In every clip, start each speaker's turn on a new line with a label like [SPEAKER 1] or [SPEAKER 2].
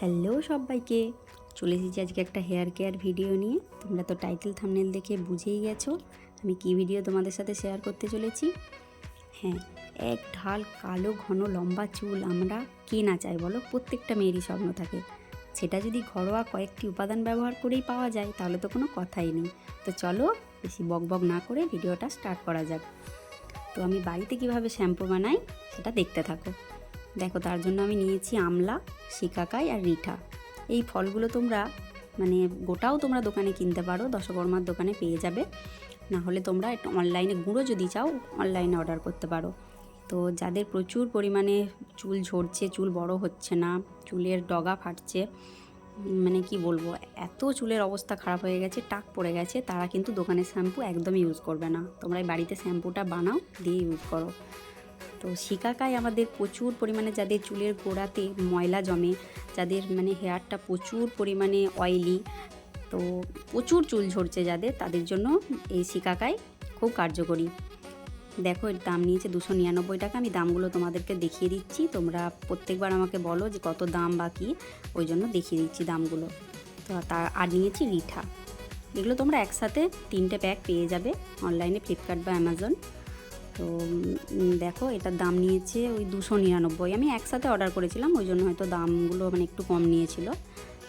[SPEAKER 1] Hello সবাইকে, চলে এসেছি আজকে একটা হেয়ার কেয়ার ভিডিও নিয়ে। তোমরা তো টাইটেল থামনেল দেখে বুঝেই গেছো আমি কী ভিডিও তোমাদের সাথে শেয়ার করতে চলেছি। হ্যাঁ এক ঢাল কালো ঘন লম্বা চুল আমরা কে না চাই বলো? প্রত্যেকটা মেয়েরই স্বপ্ন থাকে। সেটা যদি ঘরোয়া কয়েকটি উপাদান ব্যবহার করেই পাওয়া যায়, তাহলে তো কোনো কথাই নেই। তো চলো, বেশি বক বক না করে ভিডিওটা স্টার্ট করা যাক। তো আমি বাড়িতে কীভাবে শ্যাম্পু বানাই, সেটা দেখতে থাকো। দেখো, তার জন্য আমি নিয়েছি আমলা, শিকাকাই আর রিঠা। এই ফলগুলো তোমরা মানে গোটাও তোমরা দোকানে কিনতে পারো দশকর্মার দোকানে পেয়ে যাবে। না হলে তোমরা একটু অনলাইনে গুঁড়ো যদি চাও অনলাইনে অর্ডার করতে পারো। তো যাদের প্রচুর পরিমাণে চুল ঝরছে, চুল বড় হচ্ছে না, চুলের ডগা ফাটছে মানে কি বলব, এত চুলের অবস্থা খারাপ হয়ে গেছে, টাক পড়ে গেছে, তারা কিন্তু দোকানের শ্যাম্পু একদমই ইউজ করবে না। তোমরা বাড়িতে শ্যাম্পুটা বানাও, দিয়ে ইউজ করো। তো শিকাকায় আমাদের প্রচুর পরিমাণে যাদের চুলের গোড়াতে ময়লা জমে, যাদের মানে হেয়ারটা প্রচুর পরিমাণে অয়েলি তো প্রচুর চুল ঝরছে যাদের, তাদের জন্য এই শিকাকায় খুব কার্যকরী। দেখো এর দাম নিয়েছে দুশো নিরানব্বই টাকা, আমি দামগুলো তোমাদেরকে দেখিয়ে দিচ্ছি, তোমরা প্রত্যেকবার আমাকে বলো যে কত দাম বা কী, ওই জন্য দেখিয়ে দিচ্ছি দামগুলো। তো তার আর নিয়েছি রিঠা। এগুলো তোমরা একসাথে তিনটে প্যাক পেয়ে যাবে, অনলাইনে ফ্লিপকার্ট বা অ্যামাজন। তো দেখো এটার দাম নিয়েছে ওই দুশো নিরানব্বই। আমি একসাথে অর্ডার করেছিলাম, ওই জন্য হয়তো দামগুলো মানে একটু কম নিয়েছিল।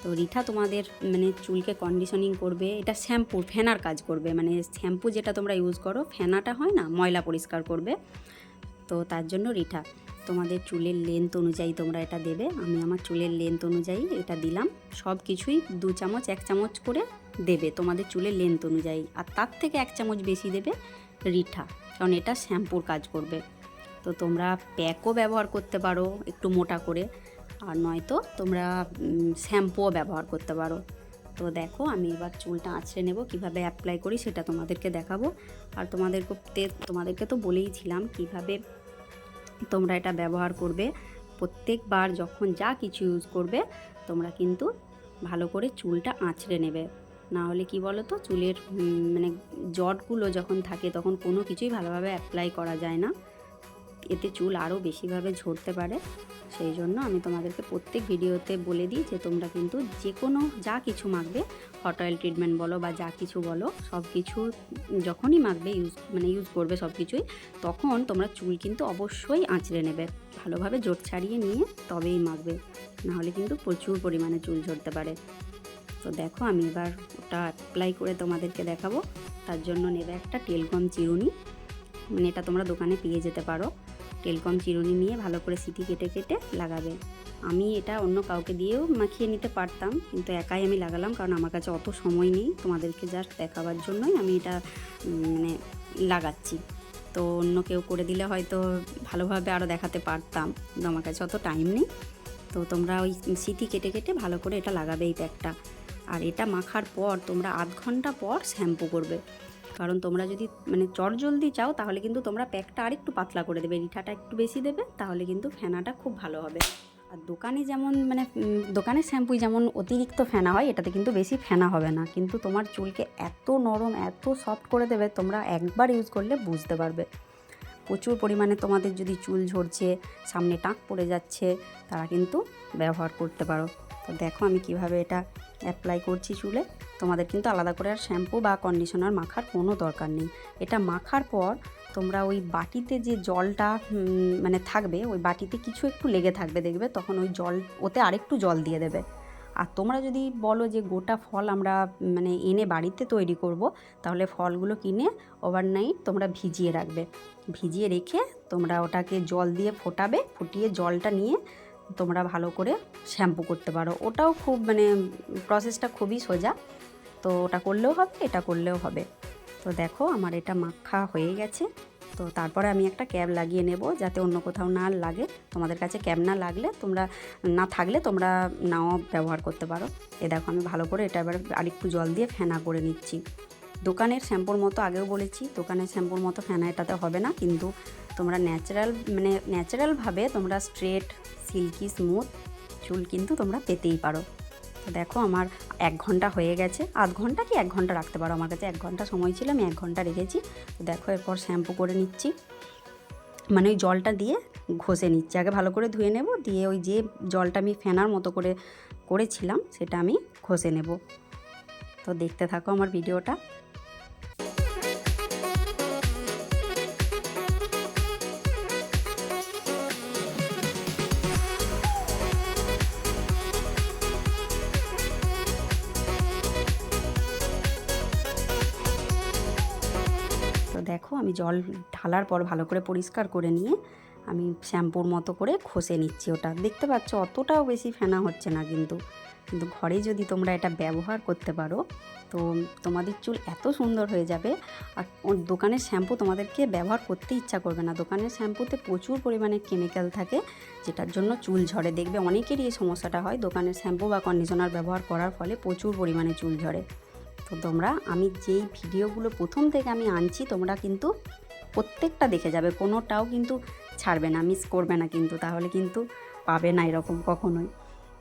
[SPEAKER 1] তো রিঠা তোমাদের মানে চুলকে কন্ডিশনিং করবে, এটা শ্যাম্পু ফেনার কাজ করবে। মানে শ্যাম্পু যেটা তোমরা ইউজ করো, ফেনাটা হয় না, ময়লা পরিষ্কার করবে। তো তার জন্য রিঠা, তোমাদের চুলের লেন্থ অনুযায়ী তোমরা এটা দেবে। আমি আমার চুলের লেন্থ অনুযায়ী এটা দিলাম। সব কিছুই দু চামচ, এক চামচ করে দেবে তোমাদের চুলের লেন্থ অনুযায়ী। আর তার থেকে এক চামচ বেশি দেবে রিঠা। কারণ এটা শ্যাম্পুর কাজ করবে। তো তোমরা প্যাকও ব্যবহার করতে পারো একটু মোটা করে, আর নয়তো তোমরা শ্যাম্পুও ব্যবহার করতে পারো। তো দেখো আমি এবার চুলটা আঁচড়ে নেব, কীভাবে অ্যাপ্লাই করি সেটা তোমাদেরকে দেখাবো। আর তোমাদেরকে তোমাদেরকে তো বলেইছিলাম কীভাবে তোমরা এটা ব্যবহার করবে। প্রত্যেকবার যখন যা কিছু ইউজ করবে, তোমরা কিন্তু ভালো করে চুলটা আঁচড়ে নেবে। না হলে কি বলো তো চুলের মানে জটগুলো যখন থাকে তখন কোনো কিছুই ভালোভাবে অ্যাপ্লাই করা যায় না। এতে চুল আরও বেশিভাবে ঝরতে পারে। সেই জন্য আমি তোমাদেরকে প্রত্যেক ভিডিওতে বলে দিই যে তোমরা কিন্তু যে কোনো যা কিছু মাখবে হট অয়েল ট্রিটমেন্ট বলো বা যা কিছু বলো, সব কিছু যখনই মাখবে ইউজ মানে ইউজ করবে সব কিছুই, তখন তোমরা চুল কিন্তু অবশ্যই আঁচড়ে নেবে। ভালোভাবে জোট ছাড়িয়ে নিয়ে তবেই মাখবে। নাহলে কিন্তু প্রচুর পরিমাণে চুল ঝরতে পারে। তো দেখো আমি এবার ওটা অ্যাপ্লাই করে তোমাদেরকে দেখাবো। তার জন্য নেবে একটা টেলকম চিরুনি। মানে এটা তোমরা দোকানে পেয়ে যেতে পারো। টেলকম চিরুনি নিয়ে ভালো করে সিটি কেটে কেটে লাগাবে। আমি এটা অন্য কাউকে দিয়েও মাখিয়ে নিতে পারতাম, কিন্তু একাই আমি লাগালাম কারণ আমার কাছে অত সময় নেই। তোমাদেরকে জাস্ট দেখাবার জন্যই আমি এটা মানে লাগাচ্ছি। তো অন্য কেউ করে দিলে হয়তো ভালোভাবে আরও দেখাতে পারতাম, কিন্তু আমার কাছে অত টাইম নেই। তো তোমরা ওই সিটি কেটে কেটে ভালো করে এটা লাগাবে এই প্যাকটা আর এটা মাখার পর তোমরা আধ ঘণ্টা পর শ্যাম্পু করবে। কারণ তোমরা যদি মানে চট জলদি চাও, তাহলে কিন্তু তোমরা প্যাকটা আরেকটু পাতলা করে দেবে। রিঠাটা একটু বেশি দেবে, তাহলে কিন্তু ফেনাটা খুব ভালো হবে। আর দোকানে যেমন মানে দোকানের শ্যাম্পুই যেমন অতিরিক্ত ফেনা হয়, এটাতে কিন্তু বেশি ফেনা হবে না। কিন্তু তোমার চুলকে এত নরম, এত সফট করে দেবে, তোমরা একবার ইউজ করলে বুঝতে পারবে। প্রচুর পরিমাণে তোমাদের যদি চুল ঝরছে, সামনে টাক পড়ে যাচ্ছে, তারা কিন্তু ব্যবহার করতে পারো। তো দেখো আমি কীভাবে এটা অ্যাপ্লাই করছি চুলে। তোমাদের কিন্তু আলাদা করে আর শ্যাম্পু বা কন্ডিশনার মাখার কোনো দরকার নেই। এটা মাখার পর তোমরা ওই বাটিতে যে জলটা মানে থাকবে, ওই বাটিতে কিছু একটু লেগে থাকবে দেখবে, তখন ওই জল, ওতে আরেকটু জল দিয়ে দেবে। আর তোমরা যদি বলো যে গোটা ফল আমরা মানে এনে বাড়িতে তৈরি করব, তাহলে ফলগুলো কিনে ওভারনাইট তোমরা ভিজিয়ে রাখবে। ভিজিয়ে রেখে তোমরা ওটাকে জল দিয়ে ফোটাবে, ফুটিয়ে জলটা নিয়ে তোমরা ভালো করে শ্যাম্পু করতে পারো। ওটাও খুব মানে প্রসেসটা খুবই সোজা। তো ওটা করলেও হবে, এটা করলেও হবে। তো দেখো আমার এটা মাখা হয়ে গেছে। তো তারপরে আমি একটা ক্যাব লাগিয়ে নেব যাতে অন্য কোথাও না লাগে। তোমাদের কাছে ক্যাব না লাগলে তোমরা, না থাকলে তোমরা নাও ব্যবহার করতে পারো। এ দেখো আমি ভালো করে এটা এবার আরেকটু জল দিয়ে ফেনা করে নিচ্ছি। দোকানের শ্যাম্পুর মতো আগেও বলেছি, দোকানের শ্যাম্পুর মতো ফেনা এটাতে হবে না, কিন্তু তোমরা ন্যাচারাল মানে ন্যাচারালভাবে তোমরা স্ট্রেট সিল্কি স্মুথ চুল কিন্তু তোমরা পেতেই পারো। তো দেখো আমার এক ঘণ্টা হয়ে গেছে, আধ ঘণ্টা কি এক ঘণ্টা রাখতে পারো? আমার কাছে এক ঘণ্টা সময় ছিল, আমি এক ঘণ্টা রেখেছি। তো দেখো এরপর শ্যাম্পু করে নিচ্ছি। মানে ওই জলটা দিয়ে ঘষে নিচ্ছি। আগে ভালো করে ধুয়ে নেব, দিয়ে ওই যে জলটা আমি ফেনার মতো করে করেছিলাম, সেটা আমি ঘষে নেব। তো দেখতে থাকো আমার ভিডিওটা। দেখো, আমি জল ঢালার পর ভালো করে পরিষ্কার করে নিয়ে আমি শ্যাম্পুর মতো করে খসে নিচ্ছি ওটা। দেখতে পাচ্ছ, অতটাও বেশি ফেনা হচ্ছে না কিন্তু। কিন্তু ঘরে যদি তোমরা এটা ব্যবহার করতে পারো, তো তোমাদের চুল এত সুন্দর হয়ে যাবে। আর দোকানের শ্যাম্পু তোমাদেরকে ব্যবহার করতে ইচ্ছা করবে না। দোকানের শ্যাম্পুতে প্রচুর পরিমাণে কেমিক্যাল থাকে, যেটার জন্য চুল ঝরে। দেখবে অনেকেরই এই সমস্যাটা হয়। দোকানের শ্যাম্পু বা কন্ডিশনার ব্যবহার করার ফলে প্রচুর পরিমাণে চুল ঝরে। তো তোমরা, আমি যেই ভিডিওগুলো প্রথম থেকে আমি আনছি, তোমরা কিন্তু প্রত্যেকটা দেখে যাবে, কোনোটাও কিন্তু ছাড়বে না মিস করবে না কিন্তু, তাহলে কিন্তু পাবে না এরকম কখনোই।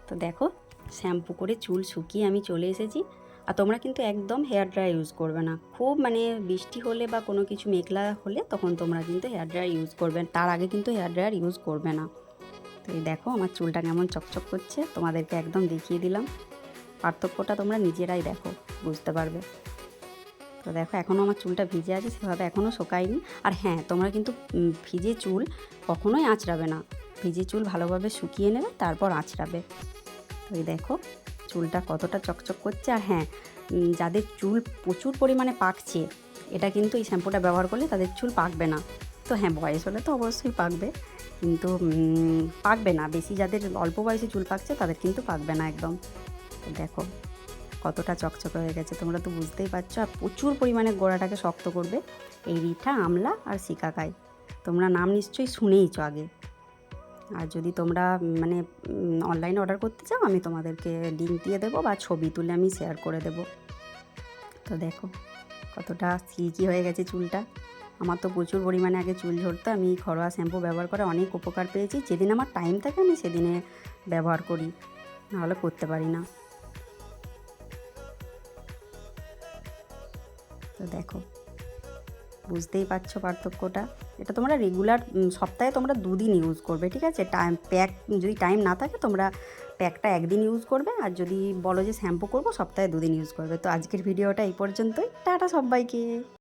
[SPEAKER 1] তো দেখো, শ্যাম্পু করে চুল শুকিয়ে আমি চলে এসেছি। আর তোমরা কিন্তু একদম হেয়ার ড্রায়ার ইউজ করবে না। খুব মানে বৃষ্টি হলে বা কোনো কিছু মেঘলা হলে তখন তোমরা কিন্তু হেয়ার ড্রায়ার ইউজ করবে, তার আগে কিন্তু হেয়ার ড্রায়ার ইউজ করবে না। তো এই দেখো, আমার চুলটা কেমন চকচক করছে, তোমাদেরকে একদম দেখিয়ে দিলাম। পার্থক্যটা তোমরা নিজেরাই দেখো। বুঝতে পারবে। তো দেখো এখনও আমার চুলটা ভিজে আছে, সেভাবে এখনও শোকায়নি। আর হ্যাঁ তোমরা কিন্তু ভিজে চুল কখনোই আঁচড়াবে না। ভিজে চুল ভালোভাবে শুকিয়ে নেবে, তারপর আঁচড়াবে। তো এই দেখো, চুলটা কতটা চকচক করছে। আর হ্যাঁ যাদের চুল প্রচুর পরিমাণে পাকছে, এটা কিন্তু এই শ্যাম্পুটা ব্যবহার করলে তাদের চুল পাকবে না। তো হ্যাঁ বয়স হলে তো অবশ্যই পাকবে। কিন্তু পাকবে না। বেশি যাদের অল্প বয়সে চুল পাকছে, তাদের কিন্তু পাকবে না একদম। দেখো কতটা চকচকে হয়ে গেছে তোমরা তো বুঝতেই পারছ, আর প্রচুর পরিমাণে গোড়াটাকে শক্ত করবে। এই রিঠা, আমলা আর শিকাকাই তোমরা নাম নিশ্চয়ই শুনেইছো আগে। আর যদি তোমরা মানে অনলাইনে অর্ডার করতে চাও, আমি তোমাদেরকে লিঙ্ক দিয়ে দেবো বা ছবি তুলে আমি শেয়ার করে দেবো। তো দেখো, কতটা সিল্কি হয়ে গেছে চুলটা। আমার তো প্রচুর পরিমাণে আগে চুল ঝরতো, আমি ঘরোয়া শ্যাম্পু ব্যবহার করে অনেক উপকার পেয়েছি। যেদিন আমার টাইম থাকে, আমি সেদিনে ব্যবহার করি। নাহলে করতে পারি না। তো দেখো, বুঝতেই পারছ পার্থক্যটা। এটা তোমরা রেগুলার সপ্তাহে তোমরা দুদিন ইউজ করবে, ঠিক আছে? টাইম প্যাক যদি টাইম না থাকে, তোমরা প্যাকটা একদিন ইউজ করবে, আর যদি বলো যে শ্যাম্পু করব, সপ্তাহে দুদিন ইউজ করবে। তো আজকের ভিডিওটা এই পর্যন্তই। টাটা সবাইকে।